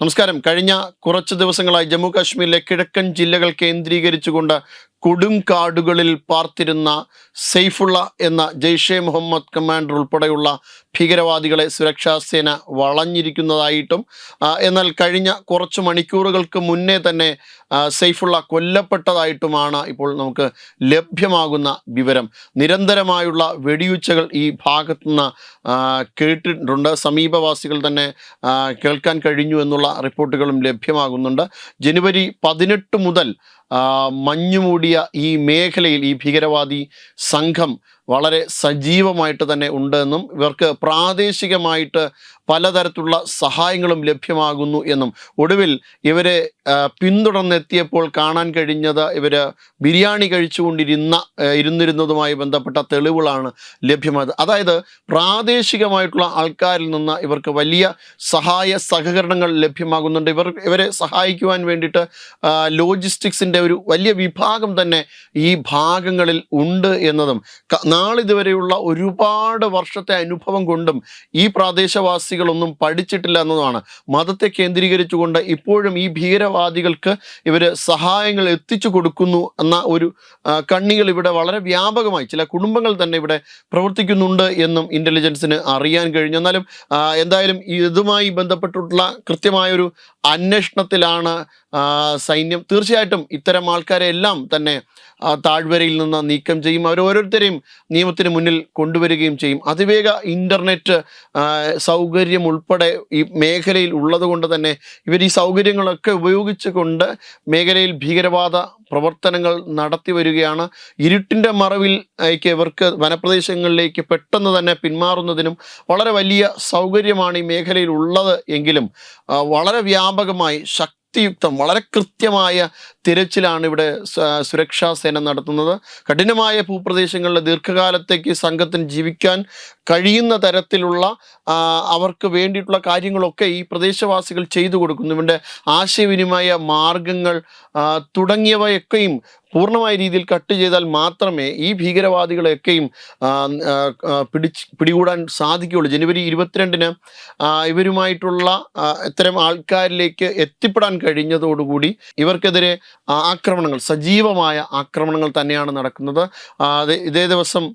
നമസ്കാരം. കഴിഞ്ഞ കുറച്ച് ദിവസങ്ങളായി ജമ്മു കാശ്മീരിലെ കിഴക്കൻ ജില്ലകൾ കേന്ദ്രീകരിച്ചുകൊണ്ട് കൊടുംകാടുകളിൽ പാർത്തിരുന്ന സെയ്ഫുള്ള എന്ന ജെയ്ഷെ മുഹമ്മദ് കമാൻഡർ ഉൾപ്പെടെയുള്ള ഭീകരവാദികളെ സുരക്ഷാ സേന വളഞ്ഞിരിക്കുന്നതായിട്ടും എന്നാൽ കഴിഞ്ഞ കുറച്ച് മണിക്കൂറുകൾക്ക് മുന്നേ തന്നെ സെയ്ഫുള്ള കൊല്ലപ്പെട്ടതായിട്ടുമാണ് ഇപ്പോൾ നമുക്ക് ലഭ്യമാകുന്ന വിവരം. നിരന്തരമായുള്ള വെടിയുച്ചകൾ ഈ ഭാഗത്തുനിന്ന് നിന്ന് കേട്ടിട്ടുണ്ട്. സമീപവാസികൾ തന്നെ കേൾക്കാൻ കഴിഞ്ഞു എന്നുള്ള റിപ്പോർട്ടുകളും ലഭ്യമാകുന്നുണ്ട്. ജനുവരി പതിനെട്ട് മുതൽ മഞ്ഞുമൂടിയ ഈ മേഖലയിൽ ഈ ഭീകരവാദി സംഘം വളരെ സജീവമായിട്ട് തന്നെ ഉണ്ടെന്നും ഇവർക്ക് പ്രാദേശികമായിട്ട് പലതരത്തിലുള്ള സഹായങ്ങളും ലഭ്യമാകുന്നു എന്നും. ഒടുവിൽ ഇവരെ പിന്തുടർന്നെത്തിയപ്പോൾ കാണാൻ കഴിഞ്ഞത് ഇവർ ബിരിയാണി കഴിച്ചുകൊണ്ടിരുന്ന ഇരുന്നിരുന്നതുമായി ബന്ധപ്പെട്ട തെളിവുകളാണ് ലഭ്യമായത്. അതായത് പ്രാദേശികമായിട്ടുള്ള ആൾക്കാരിൽ നിന്ന് ഇവർക്ക് വലിയ സഹായ സഹകരണങ്ങൾ ലഭ്യമാകുന്നുണ്ട്. ഇവർ ഇവരെ സഹായിക്കുവാൻ വേണ്ടിയിട്ട് ലോജിസ്റ്റിക്സിന്റെ ഒരു വലിയ വിഭാഗം തന്നെ ഈ ഭാഗങ്ങളിൽ ഉണ്ട് എന്നതും നാളിതുവരെയുള്ള ഒരുപാട് വർഷത്തെ അനുഭവം കൊണ്ടും ഈ പ്രാദേശവാസികളൊന്നും പഠിച്ചിട്ടില്ല എന്നതാണ്. മതത്തെ കേന്ദ്രീകരിച്ചുകൊണ്ട് ഇപ്പോഴും ഈ ഭീകരവാദികൾക്ക് ഇവർ സഹായങ്ങൾ എത്തിച്ചു കൊടുക്കുന്നു എന്ന ഒരു കണ്ണികൾ ഇവിടെ വളരെ വ്യാപകമായി ചില കുടുംബങ്ങൾ തന്നെ ഇവിടെ പ്രവർത്തിക്കുന്നുണ്ട് എന്നും ഇന്റലിജൻസിന് അറിയാൻ കഴിഞ്ഞു. എന്നാലും എന്തായാലും ഇതുമായി ബന്ധപ്പെട്ടിട്ടുള്ള കൃത്യമായൊരു അന്വേഷണത്തിലാണ് സൈന്യം തീർച്ചയായിട്ടും ഇത്തരം ആൾക്കാരെ എല്ലാം തന്നെ താഴ്വരയിൽ നിന്ന് നീക്കം ചെയ്യും. അവർ ഓരോരുത്തരെയും നിയമത്തിന് മുന്നിൽ കൊണ്ടുവരികയും ചെയ്യും. അതിവേഗ ഇന്റർനെറ്റ് സൗകര്യം ഉൾപ്പെടെ ഈ മേഖലയിൽ ഉള്ളതുകൊണ്ട് തന്നെ ഇവർ ഈ സൗകര്യങ്ങളൊക്കെ ഉപയോഗിച്ചുകൊണ്ട് മേഖലയിൽ ഭീകരവാദ പ്രവർത്തനങ്ങൾ നടത്തി വരികയാണ്. ഇരുട്ടിന്റെ മറവിൽ ഇവർക്ക് വനപ്രദേശങ്ങളിലേക്ക് പെട്ടെന്ന് തന്നെ പിന്മാറുന്നതിനും വളരെ വലിയ സൗകര്യമാണ് ഈ മേഖലയിൽ ഉള്ളത് എങ്കിലും വളരെ വ്യാപകമായി ശക്തിയുക്തം വളരെ കൃത്യമായ തിരച്ചിലാണ് ഇവിടെ സുരക്ഷാ സേന നടത്തുന്നത്. കഠിനമായ ഭൂപ്രദേശങ്ങളിലെ ദീർഘകാലത്തേക്ക് സംഘത്തിന് ജീവിക്കാൻ കഴിയുന്ന തരത്തിലുള്ള അവർക്ക് വേണ്ടിയിട്ടുള്ള കാര്യങ്ങളൊക്കെ ഈ പ്രദേശവാസികൾ ചെയ്തു കൊടുക്കുന്നു. ഇവരുടെ ആശയവിനിമയ മാർഗങ്ങൾ തുടങ്ങിയവയൊക്കെയും പൂർണമായ രീതിയിൽ കട്ട് ചെയ്താൽ മാത്രമേ ഈ ഭീകരവാദികളെയൊക്കെയും പിടിച്ച് പിടികൂടാൻ സാധിക്കുകയുള്ളൂ. ജനുവരി ഇരുപത്തിരണ്ടിന് ഇവരുമായിട്ടുള്ള ഇത്തരം ആൾക്കാരിലേക്ക് എത്തിപ്പെടാൻ കഴിഞ്ഞതോടുകൂടി ഇവർക്കെതിരെ ആക്രമണങ്ങൾ സജീവമായ ആക്രമണങ്ങൾ തന്നെയാണ് നടക്കുന്നത്. ഇതേ ദിവസം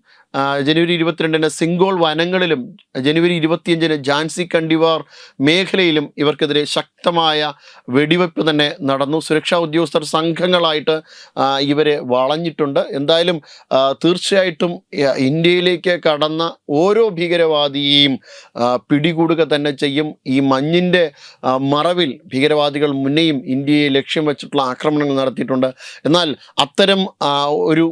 ജനുവരി ഇരുപത്തിരണ്ടിന് സിംഗോൾ വനങ്ങളിലും ജനുവരി ഇരുപത്തിയഞ്ചിന് ജാൻസി കണ്ടിവാർ മേഖലയിലും ഇവർക്കെതിരെ ശക്തമായ വെടിവെപ്പ് തന്നെ നടന്നു. സുരക്ഷാ ഉദ്യോഗസ്ഥർ സംഘങ്ങളായിട്ട് ഇവരെ വളഞ്ഞിട്ടുണ്ട്. എന്തായാലും തീർച്ചയായിട്ടും ഇന്ത്യയിലേക്ക് കടന്ന ഓരോ ഭീകരവാദിയെയും പിടികൂടുക തന്നെ ചെയ്യും. ഈ മഞ്ഞിന്റെ മറവിൽ ഭീകരവാദികൾ മുന്നെയും ഇന്ത്യയെ ലക്ഷ്യം വെച്ചിട്ടുള്ള ആക്രമണങ്ങൾ നടത്തിയിട്ടുണ്ട്. എന്നാൽ അത്തരം ഒരു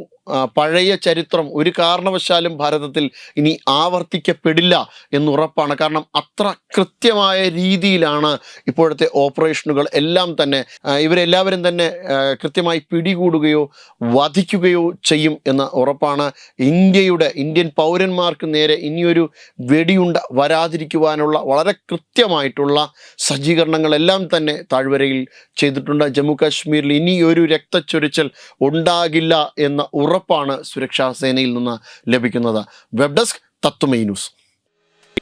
പഴയ ചരിത്രം ഒരു കാരണവശാലും ഭാരതത്തിൽ ഇനി ആവർത്തിക്കപ്പെടില്ല എന്നുറപ്പാണ് കാരണം അത്ര കൃത്യമായ രീതിയിലാണ് ഇപ്പോഴത്തെ ഓപ്പറേഷനുകൾ എല്ലാം തന്നെ ഇവരെല്ലാവരും തന്നെ കൃത്യമായി പിടികൂടുകയോ വധിക്കുകയോ ചെയ്യും എന്ന ഉറപ്പാണ്. ഇന്ത്യയുടെ ഇന്ത്യൻ പൗരന്മാർക്ക് നേരെ ഇനിയൊരു വെടിയുണ്ട വരാതിരിക്കുവാനുള്ള വളരെ കൃത്യമായിട്ടുള്ള സജ്ജീകരണങ്ങളെല്ലാം തന്നെ താഴ്വരയിൽ ചെയ്തിട്ടുണ്ട്. ജമ്മു കാശ്മീരിൽ ഇനിയൊരു രക്തച്ചൊരിച്ചൽ ഉണ്ടാകില്ല എന്ന ഉറപ്പാണ് സുരക്ഷാ സേനയിൽ നിന്ന് ലഭിക്കുന്നത്. Web desk Tatwamayi news.